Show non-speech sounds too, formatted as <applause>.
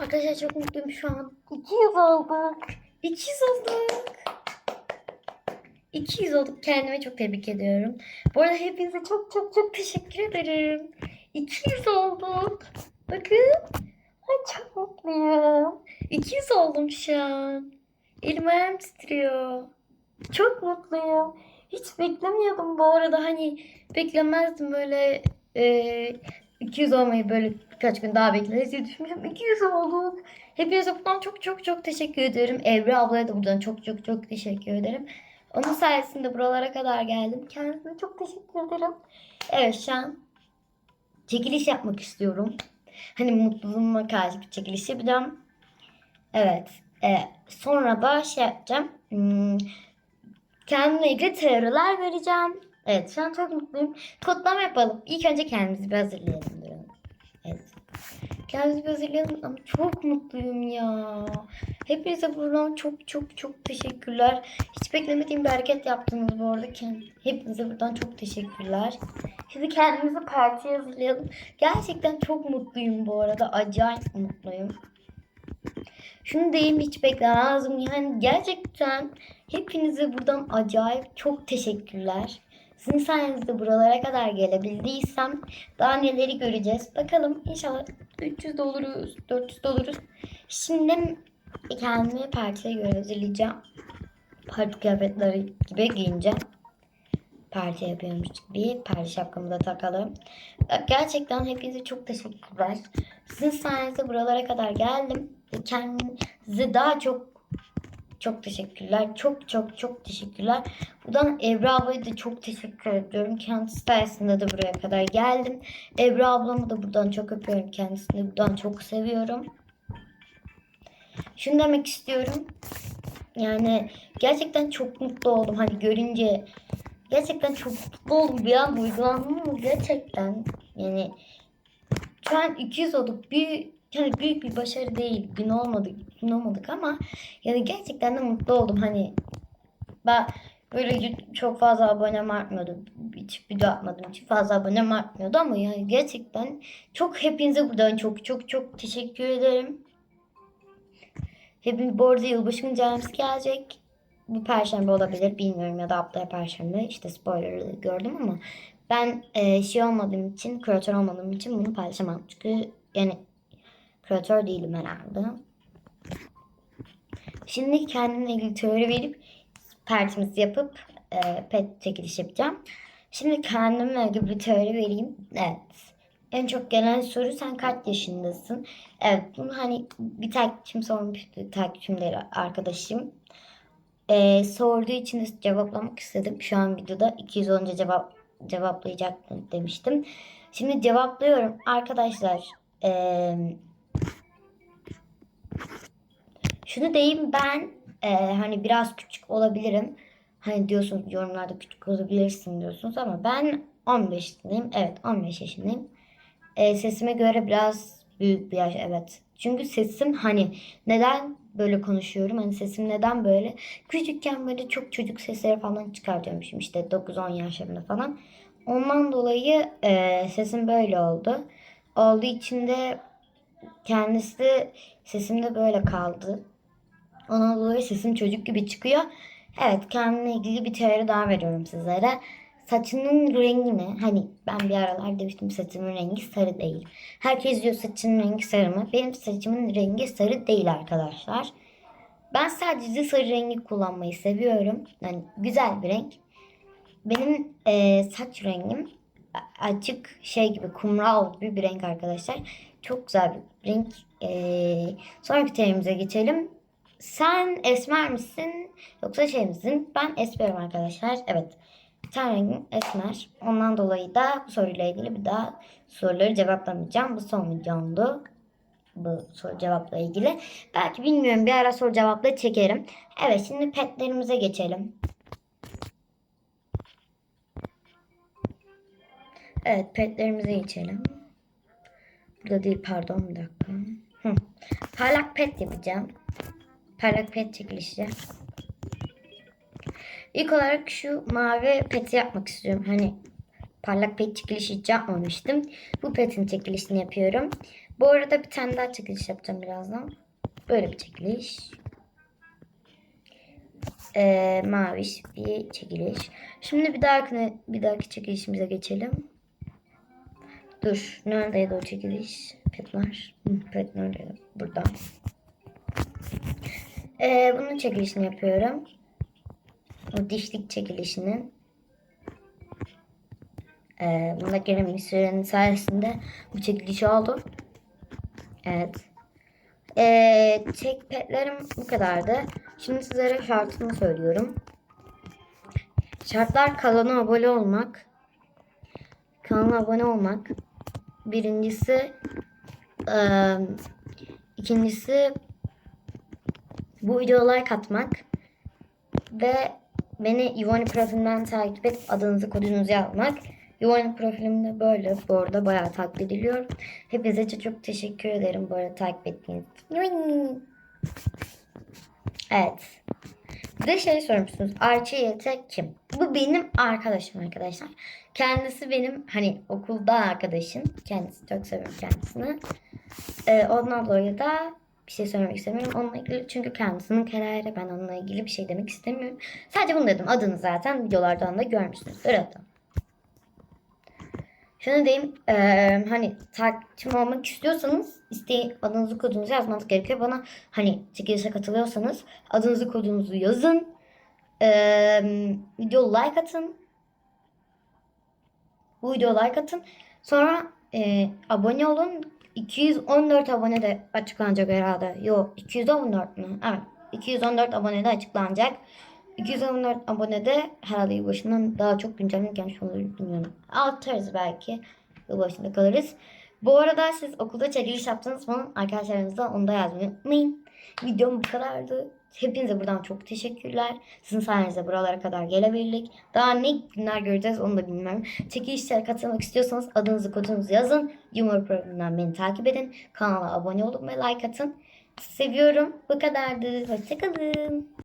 Arkadaşlar çok mutluyum şu an. 200 olduk. 200 olduk. 200 olduk. Kendime çok tebrik ediyorum. Bu arada hepinize çok çok çok teşekkür ederim. 200 olduk. Bakın. Ay çok mutluyum. 200 oldum şu an. Elim ayağım titriyor. Çok mutluyum. Hiç beklemiyordum bu arada. Hani beklemezdim böyle e, 200 olmayı böyle birkaç gün daha bekleriz diye düşünmüştüm. 200 olduk. Hepinize buradan çok çok çok teşekkür ederim. Evri ablaya da buradan çok çok çok teşekkür ederim. Onun sayesinde buralara kadar geldim. Kendisine çok teşekkür ederim. Evet şu an çekiliş yapmak istiyorum. Hani mutluluğuma karşı bir çekiliş yapacağım. Evet. E, sonra da şey yapacağım. Hmm, kendimle ilgili teoriler vereceğim. Evet şu an çok mutluyum. Kodlama yapalım. İlk önce kendimizi bir hazırlayalım. Evet. Kendimizi bir hazırlayalım ama çok mutluyum ya. Hepinize buradan çok çok çok teşekkürler. Hiç beklemediğim bir hareket yaptınız bu arada. Hepinize buradan çok teşekkürler. Şimdi kendimizi partiye hazırlayalım. Gerçekten çok mutluyum bu arada. Acayip mutluyum. Şunu diyeyim hiç beklemezdim. Yani gerçekten hepinize buradan acayip çok teşekkürler. Sizin sayenizde buralara kadar gelebildiysem daha neleri göreceğiz. Bakalım inşallah 300 de oluruz, 400 de oluruz. Şimdi kendimi partiye göre hazırlayacağım. Parti kıyafetleri gibi giyineceğim. Parti yapıyormuş gibi parti şapkamı da takalım. Gerçekten hepinize çok teşekkürler. Sizin sayenizde buralara kadar geldim. Ve Kendinize daha çok çok teşekkürler. Çok çok çok teşekkürler. Buradan Ebru ablaya da çok teşekkür ediyorum. Kendisi sayesinde de buraya kadar geldim. Ebru ablamı da buradan çok öpüyorum. Kendisini buradan çok seviyorum. Şunu demek istiyorum. Yani gerçekten çok mutlu oldum. Hani görünce gerçekten çok mutlu oldum. Bir an duygulandım ama gerçekten yani şu an 200 olduk. Bir yani <laughs> büyük bir başarı değil. Gün olmadık, gün olmadık ama yani gerçekten de mutlu oldum. Hani ben böyle çok fazla abonem artmıyordu. Hiç video atmadığım için fazla abonem artmıyordu ama yani gerçekten çok hepinize buradan çok çok çok teşekkür ederim. Hepiniz bu arada yılbaşı güncellemesi gelecek. Bu perşembe olabilir bilmiyorum ya da haftaya perşembe. İşte spoiler'ı gördüm ama ben e, şey olmadığım için, küratör olmadığım için bunu paylaşamam. Çünkü yani küratör değilim herhalde. Şimdi kendimle ilgili teori verip partimizi yapıp e, pet çekiliş yapacağım. Şimdi kendimle ilgili bir teori vereyim. Evet. En çok gelen soru sen kaç yaşındasın? Evet bunu hani bir takipçim sormuştu. Takipçim değil arkadaşım. E, sorduğu için de cevaplamak istedim. Şu an videoda 200 önce cevap cevaplayacaktım demiştim. Şimdi cevaplıyorum. Arkadaşlar eee şunu diyeyim ben e, hani biraz küçük olabilirim. Hani diyorsunuz yorumlarda küçük olabilirsin diyorsunuz ama ben 15 yaşındayım. Evet 15 yaşındayım. E, sesime göre biraz büyük bir yaş evet. Çünkü sesim hani neden böyle konuşuyorum? Hani sesim neden böyle? Küçükken böyle çok çocuk sesleri falan çıkartıyormuşum işte 9-10 yaşlarında falan. Ondan dolayı e, sesim böyle oldu. Olduğu için de kendisi sesimde böyle kaldı. Ondan dolayı sesim çocuk gibi çıkıyor. Evet kendimle ilgili bir teori daha veriyorum sizlere. Saçının rengini hani ben bir aralar demiştim saçımın rengi sarı değil. Herkes diyor saçının rengi sarı mı? Benim saçımın rengi sarı değil arkadaşlar. Ben sadece sarı rengi kullanmayı seviyorum. Yani güzel bir renk. Benim e, saç rengim açık şey gibi kumral gibi bir renk arkadaşlar. Çok güzel bir renk. E, sonraki terimimize geçelim. Sen esmer misin yoksa şey misin? Ben esmerim arkadaşlar. Evet. Ten rengim esmer. Ondan dolayı da bu soruyla ilgili bir daha soruları cevaplamayacağım. Bu son videomdu. Bu soru cevapla ilgili. Belki bilmiyorum bir ara soru cevapla çekerim. Evet şimdi petlerimize geçelim. Evet petlerimize geçelim. Burada değil pardon bir dakika. Hı. Parlak pet yapacağım. Parlak pet çekilişi. İlk olarak şu mavi peti yapmak istiyorum. Hani parlak pet çekilişi yapmamıştım. Bu petin çekilişini yapıyorum. Bu arada bir tane daha çekiliş yapacağım birazdan. Böyle bir çekiliş. Ee, maviş bir çekiliş. Şimdi bir dahaki bir dahaki çekilişimize geçelim. Dur. Neredeydi o çekiliş? Petler. Pet neredeydi? Burada. Ee, bunun çekilişini yapıyorum. O dişlik çekilişinin. Ee, bunda gene Mısır'ın sayesinde bu çekilişi aldım. Evet. Ee, çek petlerim bu kadardı. Şimdi sizlere şartımı söylüyorum. Şartlar kanala abone olmak. Kanala abone olmak. Birincisi eee, ikincisi bu videoya like atmak ve beni Ivoni profilinden takip edip adınızı kodunuzu yazmak. Ivoni profilimde böyle bu arada bayağı takip ediliyor. Hepinize çok, teşekkür ederim bu arada takip ettiğiniz. Evet. Bir de şey sormuşsunuz. Arçı Yetek kim? Bu benim arkadaşım arkadaşlar. Kendisi benim hani okulda arkadaşım. Kendisi çok seviyorum kendisini. Ee, ondan dolayı da bir şey söylemek istemiyorum onunla ilgili. Çünkü kendisinin kararı. Ben onunla ilgili bir şey demek istemiyorum. Sadece bunu dedim. Adını zaten videolardan da görmüşsünüzdür. Adım. Şunu diyeyim. eee, hani takipçim olmak istiyorsanız isteği adınızı kodunuzu yazmanız gerekiyor. Bana hani çekilişe katılıyorsanız adınızı kodunuzu yazın. Eee video like atın. Bu video like atın. Sonra eee, abone olun. 214 abone de açıklanacak herhalde. Yok 214 mü? Evet. 214 abone de açıklanacak. 214 abonede herhalde yılbaşından daha çok güncellik gelmiş olur bilmiyorum. Atarız belki. Yılbaşında kalırız. Bu arada siz okulda çekiliş yaptınız falan arkadaşlarınızla onu da yazmayı unutmayın. Videom bu kadardı. Hepinize buradan çok teşekkürler. Sizin sayenizde buralara kadar gelebildik. Daha ne günler göreceğiz onu da bilmiyorum. Çekilişlere katılmak istiyorsanız adınızı kodunuzu yazın. Yumur programından beni takip edin. Kanala abone olun ve like atın. Seviyorum. Bu kadardı. Hoşçakalın.